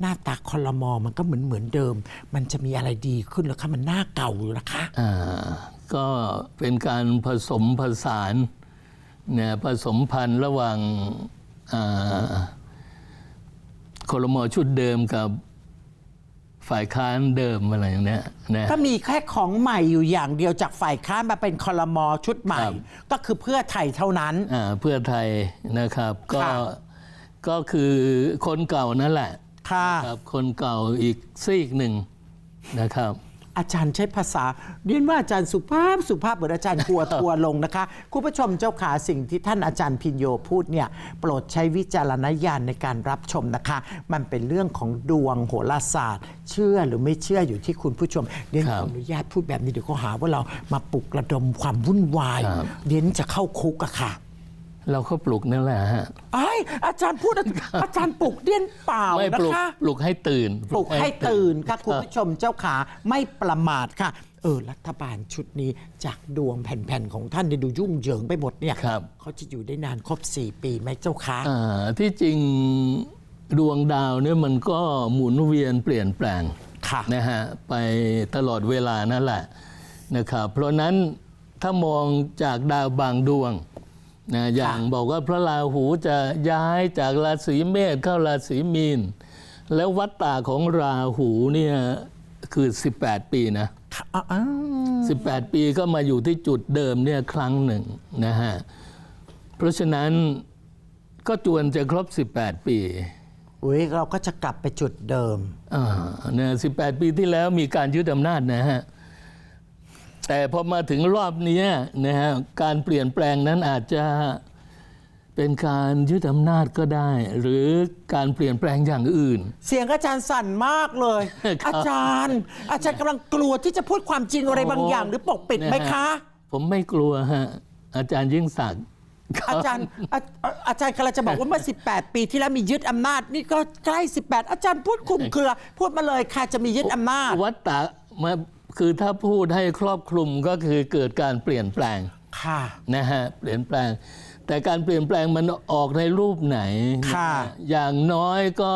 หน้าตาคอรมอมันก็เหมือนเหมือนเดิม มันจะมีอะไรดีขึ้นเหรอคะมันหน้าเก่าอยู่นะคะอ่าก็เป็นการผสมผสานเนี่ยผสมพันธุ์ระหว่างอ่าคลมอชุดเดิมกับฝ่ายค้านเดิมอะไรอย่างเนี้ยนะก็มีแค่ของใหม่อยู่อย่างเดียวจากฝ่ายค้านมาเป็นคอรมอชุดใหม่ครับก็คือเพื่อไทยเท่านั้นอ่าเพื่อไทยนะครับ ก็ค่ะก็คือคนเก่านั่นแหละ ค่ะ ครับคนเก่าอีกซีกหนึ่งนะครับ อาจารย์ใช้ภาษาเรียนว่าอาจารย์สุภาพสุภาพเหมือนอาจารย์กลัวทัวร์ลงนะคะ คุณผู้ชมเจ้าขาสิ่งที่ท่านอาจารย์พินโยพูดเนี่ย โปรดใช้วิจารณญาณในการรับชมนะคะ มันเป็นเรื่องของดวงโหราศาสตร์ เชื่อหรือไม่เชื่ออยู่ที่คุณผู้ชมเรียนคขรัอบอนุญาตพูดแบบนี้เดี๋ยวเขาหาว่าเรามาปลุกระดมความวุ่นวายครับ เรียนจะเข้าคุกอะค่ะ เราก็ปลุกนั่นแหละฮะไอ้ยอาจารย์พูดอาจารย์ปลุกเรียนเปล่าไม่นะปลุกคะ ปลุกให้ตื่นปลุกให้ตื่นค่ะคุณผู้ชมเจ้าขาไม่ประมาทค่ะ เออ รัฐบาลชุดนี้จากดวงแผ่นๆ ของท่านเนี่ยดูยุ่งเหยิงไปหมดเนี่ยครับเขาจะอยู่ได้นานครบ 4 ปีไหมเจ้าคะอ่าที่จริงดวงดาวเนี่ยมันก็หมุนเวียนเปลี่ยนแปลง ค่ะ นะฮะไปตลอดเวลานั่นแหละนะครับเพราะนั้นถ้ามองจากดาวบางดวง นะอย่างบอกว่าพระราหูจะย้ายจากราศีเมษเข้าราศีมีน แล้ววัฏฏะของราหูเนี่ยคือ 18 ปีนะค่ะอ้าวอ้าว18ปีก็มาอยู่ที่จุดเดิมเนี่ยครั้งหนึ่งนะฮะ เพราะฉะนั้นก็จวนจะครบ 18 ปีอุ้ยเราก็จะกลับไปจุดเดิมอ่าเนี่ย18ปีที่แล้วมีการยึดอำนาจนะฮะ แต่พอมาถึงรอบเนี้ยนะฮะการเปลี่ยนแปลงนั้นอาจจะเป็นการยึดอำนาจก็ได้ หรือการเปลี่ยนแปลงอย่างอื่น เสียงอาจารย์สั่นมากเลยครับอาจารย์ อาจารย์กำลังกลัวที่จะพูดความจริงอะไรบางอย่าง หรือปกปิดไหมนฮคะ ผมไม่กลัวฮะอาจารย์ยิ่งศักดิ์อาจารย์อาอาอาจารย์กำลังจะบอกว่าเมื่อ 18 ปีที่แล้วมียึดอำนาจ นี่ก็ใกล้ 18 อาจารย์พูดคลุมเครือ พูดมาเลยค่ะจะมียึดอำนาจ วัตตะมา คือถ้าพูดให้ครอบคลุมก็คือเกิดการเปลี่ยนแปลงค่ะนะฮะเปลี่ยนแปลง แต่การเปลี่ยนแปลงมันออกในรูปไหนค่ะนฮอย่างน้อยก็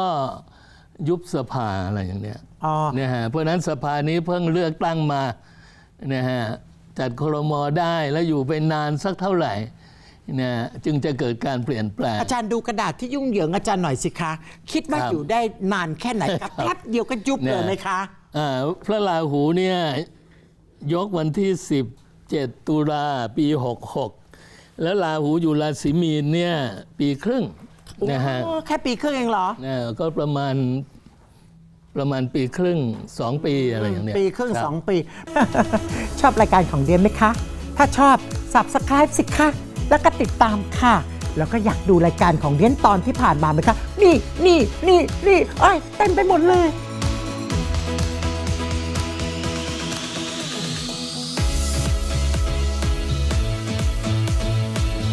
ยุบสภาอะไรอย่างเนี้ยอ๋อนะฮะเพราะฉะนั้นสภานี้เพิ่งเลือกตั้งมานะฮะจัดครมได้แล้วอยู่ไปนานสักเท่าไหร่ นะจึงจะเกิดการเปลี่ยนแปลง อาจารย์ดูกระดาษที่ยุ่งเหยิงอาจารย์หน่อยสิคะ คิดว่าครับอยู่ได้นานแค่ไหนครับแป๊บเดียวก็ยุบเนี่เลยยไหมคะ อ่าพระราหูเนี่ยยกวันที่ 17 ตุลาปี 66 แล้วราหูอยู่ราศีมีนเนี่ยปีครึ่งนะฮะ โอ้แค่ปีครึ่งเองเหรอ นะก็ประมาณประมาณปีครึ่งสองปีอะไรอย่างเนี้ยปีครึ่งบ สองปี ชอบรายการของเดียนไหมคะ ถ้าชอบ subscribe สิคะ แล้วก็ติดตามค่ะ แล้วก็อยากดูรายการของเดียนตอนที่ผ่านมาไหมคะ นี่นี่นี่นี่เอ้ยเต็มไปหมดเลย